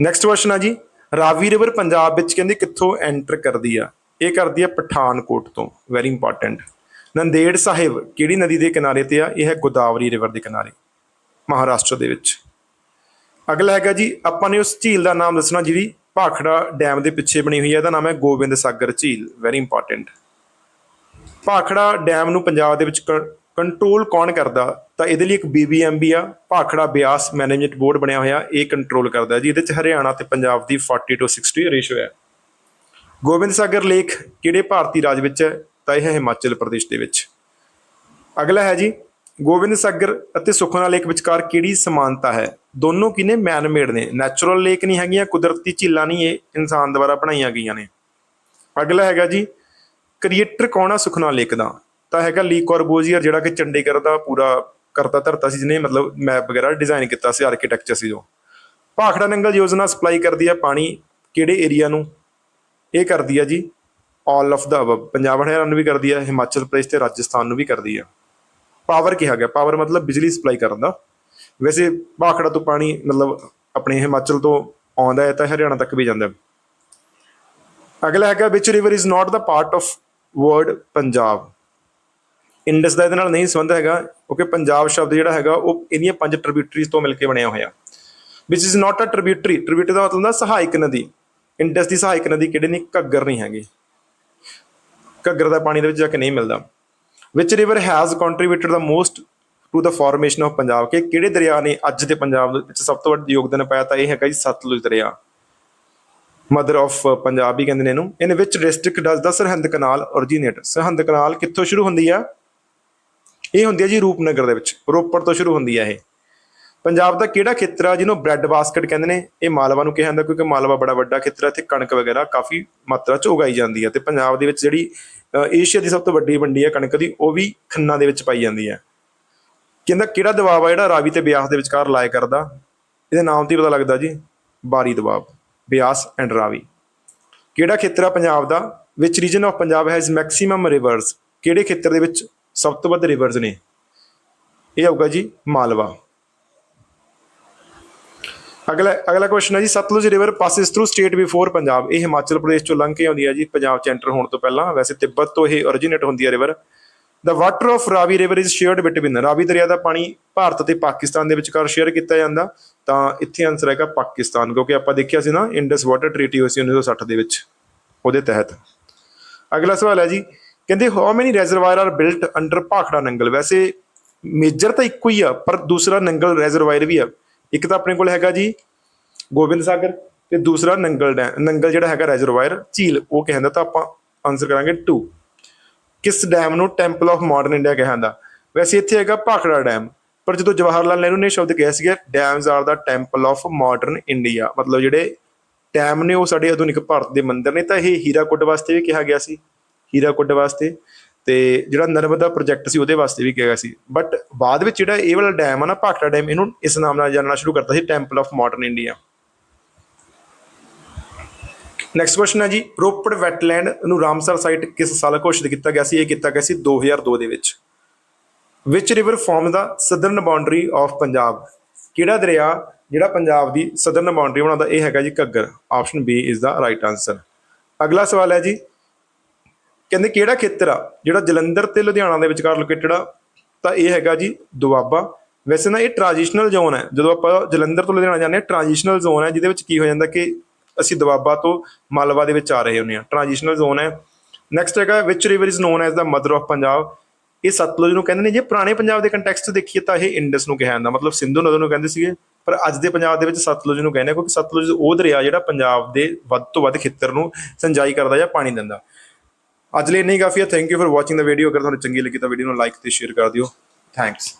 ਨੈਕਸਟ ਕੁਐਸਚਨ ਆ ਜੀ। ਰਾਵੀ ਰਿਵਰ ਪੰਜਾਬ ਵਿੱਚ ਕਹਿੰਦੇ ਕਿੱਥੋਂ ਐਂਟਰ ਕਰਦੀ ਆ? ਇਹ ਕਰਦੀ ਆ ਪਠਾਨਕੋਟ ਤੋਂ। ਵੈਰੀ ਇੰਪੋਰਟੈਂਟ ਨੰਦੇੜ ਸਾਹਿਬ, ਕਿਹੜੀ ਨਦੀ ਦੇ ਕਿਨਾਰੇ ਤੇ ਆ? ਇਹ ਹੈ ਗੋਦਾਵਰੀ ਰਿਵਰ ਦੇ ਕਿਨਾਰੇ। ਮਹਾਰਾਸ਼ਟਰ ਦੇ ਵਿੱਚ। ਅਗਲਾ ਹੈਗਾ ਜੀ, ਆਪਾਂ ਨੇ ਉਸ ਝੀਲ ਦਾ ਨਾਮ ਦੱਸਣਾ ਜਿਹਦੀ ਭਾਖੜਾ ਡੈਮ ਦੇ ਪਿੱਛੇ ਬਣੀ ਹੋਈ ਹੈ ਇਹਦਾ ਨਾਮ ਹੈ ਗੋਬਿੰਦ ਸਾਗਰ ਝੀਲ। ਵੈਰੀ ਇੰਪੋਰਟੈਂਟ ਭਾਖੜਾ ਡੈਮ ਨੂੰ ਪੰਜਾਬ ਦੇ ਵਿੱਚ ਕੰਟਰੋਲ ਕੌਣ ਕਰਦਾ? ਤਾਂ ਇਹਦੇ ਲਈ ਇੱਕ ਬੀਬੀਐਮਬੀ ਆ, ਭਾਖੜਾ ਬਿਆਸ ਮੈਨੇਜਮੈਂਟ ਬੋਰਡ ਬਣਿਆ ਹੋਇਆ, ਇਹ ਕੰਟਰੋਲ ਕਰਦਾ ਜੀ। ਇਹਦੇ ਚ ਹਰਿਆਣਾ ਤੇ ਪੰਜਾਬ ਦੀ 40 ਤੋਂ 60 ਰੇਸ਼ੋ ਹੈ। ਗੋਬਿੰਦ ਸਾਗਰ ਲੇਖ ਕਿਹੜੇ ਭਾਰਤੀ ਰਾਜ ਵਿੱਚ ਹੈ? ਤਾਂ ਇਹ ਹੈ ਹਿਮਾਚਲ ਪ੍ਰਦੇਸ਼ ਦੇ ਵਿੱਚ। ਅਗਲਾ ਹੈ ਜੀ, ਗੋਬਿੰਦ ਸਾਗਰ ਅਤੇ ਸੁਖਨਾ ਲੇਕ ਵਿਚਕਾਰ ਕਿਹੜੀ ਸਮਾਨਤਾ ਹੈ? ਦੋਨੋਂ ਕਿਨੇ ਮੈਨ ਮੇਡ ਨੇ? ਨੈਚੁਰਲ ਲੇਕ ਨਹੀਂ ਹੈਗੀਆਂ, ਕੁਦਰਤੀ ਝੀਲਾਂ ਨਹੀਂ, ਇਹ ਇਨਸਾਨ ਦੁਆਰਾ ਬਣਾਈਆਂ ਗਈਆਂ ਨੇ। ਅਗਲਾ ਹੈਗਾ ਜੀ ਕ੍ਰੀਏਟਰ ਕੌਣ ਆ ਸੁਖਨਾ ਲੇਕ ਦਾ? ਤਾਂ ਹੈਗਾ ਲੀ ਕੋਰਬੂਜ਼ੀਅਰ ਜਿਹੜਾ ਕਿ ਚੰਡੀਗੜ੍ਹ ਦਾ ਪੂਰਾ ਕਰਤਾ ਧਰਤਾ ਸੀ, ਜਿਹਨੇ ਮਤਲਬ ਮੈਪ ਵਗੈਰਾ ਡਿਜ਼ਾਈਨ ਕੀਤਾ ਸੀ ਆਰਕੀਟੈਕਚਰ ਸੀ ਜੋ। ਭਾਖੜਾ ਨੰਗਲ ਯੋਜਨਾ ਸਪਲਾਈ ਕਰਦੀ ਹੈ ਪਾਣੀ ਕਿਹੜੇ ਏਰੀਆ ਨੂੰ? ਇਹ ਕਰਦੀ ਹੈ ਜੀ all of the above Punjab Haryana ਨੂੰ ਵੀ ਕਰਦੀ ਹੈ, ਹਿਮਾਚਲ ਪ੍ਰਦੇਸ਼ ਤੇ ਰਾਜਸਥਾਨ ਨੂੰ ਵੀ ਕਰਦੀ ਹੈ। ਪਾਵਰ ਕਿਹਾ ਗਿਆ ਪਾਵਰ ਮਤਲਬ ਬਿਜਲੀ ਸਪਲਾਈ ਕਰਨ ਦਾ। ਵੈਸੇ ਭਾਖੜਾ ਤੋਂ ਪਾਣੀ ਮਤਲਬ ਆਪਣੇ ਹਿਮਾਚਲ ਤੋਂ ਆਉਂਦਾ ਹੈ ਤਾਂ ਹਰਿਆਣਾ ਤੱਕ ਵੀ ਜਾਂਦਾ ਹੈ। ਅਗਲਾ ਹੈਗਾ which river is not the part of world Punjab Indus ਦਾ ਇਹਦੇ ਨਾਲ ਨਹੀਂ ਸੰਬੰਧ ਹੈਗਾ, ਕਿਉਂਕਿ ਪੰਜਾਬ ਸ਼ਬਦ ਜਿਹੜਾ ਹੈਗਾ, ਉਹ ਇਹਦੀਆਂ ਪੰਜ ਟ੍ਰਿਬਿਊਟਰੀਜ਼ ਤੋਂ ਮਿਲ ਕੇ ਬਣਿਆ ਹੋਇਆ। Which is not a tributary tributary ਦਾ ਮਤਲਬ ਹੁੰਦਾ ਸਹਾਇਕ ਨਦੀ। ਇੰਡਸ ਦੀ ਸਹਾਇਕ ਨਦੀ ਕਿਹੜੇ ਨਹੀਂ, ਘੱਗਰ ਨਹੀਂ ਹੈਗੀ। ਘੱਗਰ ਦਾ ਪਾਣੀ ਦੇ ਵਿੱਚ ਜਾ ਕੇ ਨਹੀਂ ਮਿਲਦਾ। Which river has contributed the most to the formation of Punjab? ਕਿ ਕਿਹੜੇ ਦਰਿਆ ਨੇ ਅੱਜ ਦੇ ਪੰਜਾਬ ਦੇ ਵਿੱਚ ਸਭ ਤੋਂ ਵੱਡਾ ਯੋਗਦਾਨ ਪਾਇਆ ਤਾਂ ਇਹ ਹੈਗਾ ਜੀ ਸਤਲੁਜ ਦਰਿਆ। ਮਦਰ ਆਫ ਪੰਜਾਬ ਵੀ ਕਹਿੰਦੇ ਨੇ ਇਹਨੂੰ। In which district does the Sirhind canal originate Sirhind canal ਕਿੱਥੋਂ ਸ਼ੁਰੂ ਹੁੰਦੀ ਆ? ਇਹ ਹੁੰਦੀ ਹੈ ਜੀ ਰੂਪਨਗਰ ਦੇ ਵਿੱਚ, ਰੋਪੜ ਤੋਂ ਸ਼ੁਰੂ ਹੁੰਦੀ ਹੈ ਇਹ। ਪੰਜਾਬ ਦਾ ਕਿਹੜਾ ਖੇਤਰ ਆ ਜਿਹਨੂੰ ਬ੍ਰੈਡ ਬਾਸਕਟ ਕਹਿੰਦੇ ਨੇ? ਇਹ ਮਾਲਵਾ ਨੂੰ ਕਿਹਾ ਜਾਂਦਾ ਕਿਉਂਕਿ ਮਾਲਵਾ ਬੜਾ ਵੱਡਾ ਖੇਤਰ ਹੈ ਇੱਥੇ ਕਣਕ ਵਗੈਰਾ ਕਾਫੀ ਮਾਤਰਾ ਚ ਉਗਾਈ ਜਾਂਦੀ ਹੈ ਤੇ ਪੰਜਾਬ ਦੇ ਵਿੱਚ ਜਿਹੜੀ ਏਸ਼ੀਆ ਦੀ ਸਭ ਤੋਂ ਵੱਡੀ ਮੰਡੀ ਹੈ ਕਣਕ ਦੀ, ਉਹ ਵੀ ਖੰਨਾ ਦੇ ਵਿੱਚ ਪਾਈ ਜਾਂਦੀ ਹੈ। ਕਹਿੰਦਾ ਕਿਹੜਾ ਦਬਾਅ ਆ ਜਿਹੜਾ ਰਾਵੀ ਤੇ ਬਿਆਸ ਦੇ ਵਿਚਕਾਰ ਲਾਇਆ ਕਰਦਾ? ਇਹਦੇ ਨਾਮ ਤੋਂ ਹੀ ਪਤਾ ਲੱਗਦਾ ਜੀ? ਬਾਰੀ ਦਬਾਅ, ਬਿਆਸ ਐਂਡ ਰਾਵੀ। ਕਿਹੜਾ ਖੇਤਰ ਆ ਪੰਜਾਬ ਦਾ? Which region of Punjab has maximum rivers ਕਿਹੜੇ ਖੇਤਰ ਦੇ ਵਿੱਚ ਸਭ ਤੋਂ ਵੱਧ ਰਿਵਰਸ ਨੇ। ਇਹ ਆਊਗਾ ਜੀ ਮਾਲਵਾ। ਅਗਲਾ ਅਗਲਾ ਕੁਐਸਚਨ ਹੈ ਜੀ, Satluj river passes through state before Punjab. ਇਹ ਹਿਮਾਚਲ ਪ੍ਰਦੇਸ਼ ਚੋਂ ਲੰਘ ਕੇ ਆਉਂਦੀ ਹੈ ਜੀ, ਪੰਜਾਬ ਚ ਐਂਟਰ ਹੋਣ ਤੋਂ ਪਹਿਲਾਂ। ਵੈਸੇ ਤਿੱਬਤ ਤੋਂ ਇਹ originaate ਹੁੰਦੀ ਹੈ river the water of Ravi river is shared between Ravi ਦਰਿਆ ਦਾ ਪਾਣੀ ਭਾਰਤ ਅਤੇ ਪਾਕਿਸਤਾਨ ਦੇ ਵਿਚਕਾਰ ਸ਼ੇਅਰ ਕੀਤਾ ਜਾਂਦਾ। ਤਾਂ ਇੱਥੇ ਆਨਸਰ ਹੈਗਾ ਪਾਕਿਸਤਾਨ, ਕਿਉਂਕਿ ਆਪਾਂ ਦੇਖਿਆ ਸੀ ਨਾ ਇੰਡਸ ਵਾਟਰ ਟ੍ਰੀਟੀ ਹੋਈ ਸੀ 1960 ਦੇ ਵਿੱਚ, ਉਹਦੇ ਤਹਿਤ। ਅਗਲਾ ਸਵਾਲ ਹੈ ਜੀ ਕਹਿੰਦੇ how many reservoir are built under Bhakra Nangal? ਵੈਸੇ ਮੇਜਰ ਤਾਂ ਇੱਕੋ ਹੀ ਆ, ਪਰ ਦੂਸਰਾ ਨੰਗਲ ਰੈਜਰਵਾਇਰ ਵੀ ਆ। ਇੱਕ ਤਾਂ ਆਪਣੇ ਕੋਲ ਹੈਗਾ ਜੀ ਗੋਬਿੰਦ ਸਾਗਰ ਤੇ ਦੂਸਰਾ ਨੰਗਲ ਡੈਮ ਨੰਗਲ ਜਿਹੜਾ ਹੈਗਾ ਰੈਜਰਵਾਇਰ ਝੀਲ, ਉਹ ਕਹਿੰਦਾ ਤਾਂ ਆਪਾਂ ਆਨਸਰ ਕਰਾਂਗੇ 2 ਕਿਸ ਡੈਮ ਨੂੰ ਟੈਂਪਲ ਆਫ ਮਾਡਰਨ ਇੰਡੀਆ ਕਿਹਾ ਜਾਂਦਾ ਵੈਸੇ ਇੱਥੇ ਹੈਗਾ ਭਾਖੜਾ ਡੈਮ ਪਰ ਜਦੋਂ ਜਵਾਹਰ ਲਾਲ ਨਹਿਰੂ ਨੇ ਸ਼ਬਦ ਕਿਹਾ ਸੀਗਾ dams are the temple of modern India ਮਤਲਬ ਜਿਹੜੇ ਡੈਮ ਨੇ ਉਹ ਸਾਡੇ ਆਧੁਨਿਕ ਭਾਰਤ ਦੇ ਮੰਦਰ ਨੇ, ਤਾਂ ਇਹ ਹੀਰਾਕੁੱਡ ਵਾਸਤੇ ਵੀ ਕਿਹਾ ਗਿਆ ਸੀ। ਹੀਰਾਕੁੱਡ ਵਾਸਤੇ ਤੇ ਜਿਹੜਾ ਨਰਮਦਾ ਪ੍ਰੋਜੈਕਟ ਸੀ ਉਹਦੇ ਵਾਸਤੇ ਵੀ ਕਿਹਾ ਗਿਆ ਸੀ। ਬਟ ਬਾਅਦ ਵਿੱਚ ਜਿਹੜਾ ਇਹ ਵਾਲਾ ਡੈਮ ਆ ਨਾ, ਭਾਖੜਾ ਡੈਮ ਇਹਨੂੰ ਇਸ ਨਾਮ ਨਾਲ ਜਾਣਨਾ ਸ਼ੁਰੂ ਕਰਤਾ ਸੀ temple of modern India next question ਹੈ ਜੀ, ਰੋਪੜ ਵੈਟਲੈਂਡ ਨੂੰ ਰਾਮਸਰ ਸਾਈਟ ਕਿਸ ਸਾਲ ਘੋਸ਼ਿਤ ਕੀਤਾ ਗਿਆ ਸੀ? ਇਹ ਕੀਤਾ ਗਿਆ ਸੀ 2002 ਦੇ ਵਿੱਚ। Which river form the southern boundary of Punjab ਕਿਹੜਾ ਦਰਿਆ ਜਿਹੜਾ ਪੰਜਾਬ ਦੀ ਸਦਰਨ ਬਾਉਂਡਰੀ ਬਣਾਉਂਦਾ? ਇਹ ਹੈਗਾ ਜੀ Ghaggar. Option B is the right answer ਅਗਲਾ ਸਵਾਲ ਹੈ ਜੀ ਕਹਿੰਦੇ ਕਿਹੜਾ ਖੇਤਰ ਆ? ਜਿਹੜਾ ਜਲੰਧਰ ਤੇ ਲੁਧਿਆਣਾ ਦੇ ਵਿਚਕਾਰ ਲੋਕੇਟਡ ਆ, ਤਾਂ ਇਹ ਹੈਗਾ ਜੀ ਦੁਆਬਾ। ਵੈਸੇ ਨਾ ਇਹ ਟ੍ਰਾਂਜੀਸ਼ਨਲ ਜ਼ੋਨ ਹੈ। ਜਦੋਂ ਆਪਾਂ ਜਲੰਧਰ ਤੋਂ ਲੁਧਿਆਣਾ ਜਾਂਦੇ ਹਾਂ ਟ੍ਰਾਂਜੀਸ਼ਨਲ ਜ਼ੋਨ ਹੈ, ਜਿਹਦੇ ਵਿੱਚ ਕੀ ਹੋ ਜਾਂਦਾ ਕਿ ਅਸੀਂ ਦੁਆਬਾ ਤੋਂ ਮਾਲਵਾ ਦੇ ਵਿੱਚ ਆ ਰਹੇ ਹੁੰਦੇ ਹਾਂ। ਟ੍ਰਾਂਜੀਸ਼ਨਲ ਜ਼ੋਨ ਹੈ। ਨੈਕਸਟ ਹੈਗਾ which river is known as the mother of Punjab ਇਹ ਸਤਲੁਜ ਨੂੰ ਕਹਿੰਦੇ ਨੇ। ਜੇ ਪੁਰਾਣੇ ਪੰਜਾਬ ਦੇ ਕੰਟੈਕਸਟ ਦੇਖੀਏ ਤਾਂ ਇਹ ਇੰਡਸ ਨੂੰ ਕਿਹਾ ਜਾਂਦਾ। ਮਤਲਬ ਸਿੰਧੂ ਨਦੀ ਨੂੰ ਕਹਿੰਦੇ ਸੀਗੇ। ਪਰ ਅੱਜ ਦੇ ਪੰਜਾਬ ਦੇ ਵਿੱਚ ਸਤਲੁਜ ਨੂੰ ਕਹਿੰਦੇ ਕਿਉਂਕਿ ਸਤਲੁਜ ਉਹ ਦਰਿਆ ਜਿਹੜਾ ਪੰਜਾਬ ਦੇ ਵੱਧ ਤੋਂ ਵੱਧ ਖੇਤਰ ਨੂੰ ਸਿੰਜਾਈ ਕਰਦਾ ਜਾਂ ਪਾਣੀ ਦਿੰਦਾ। ਅੱਜ ਲਈ ਨਹੀਂ ਕਾਫੀ ਹੈ। Thank you for watching the video ਅਗਰ ਤੁਹਾਨੂੰ ਚੰਗੀ ਲੱਗੀ ਤਾਂ ਵੀਡੀਓ ਨੂੰ ਲਾਈਕ ਤੇ ਸ਼ੇਅਰ ਕਰ ਦਿਓ। ਥੈਂਕਸ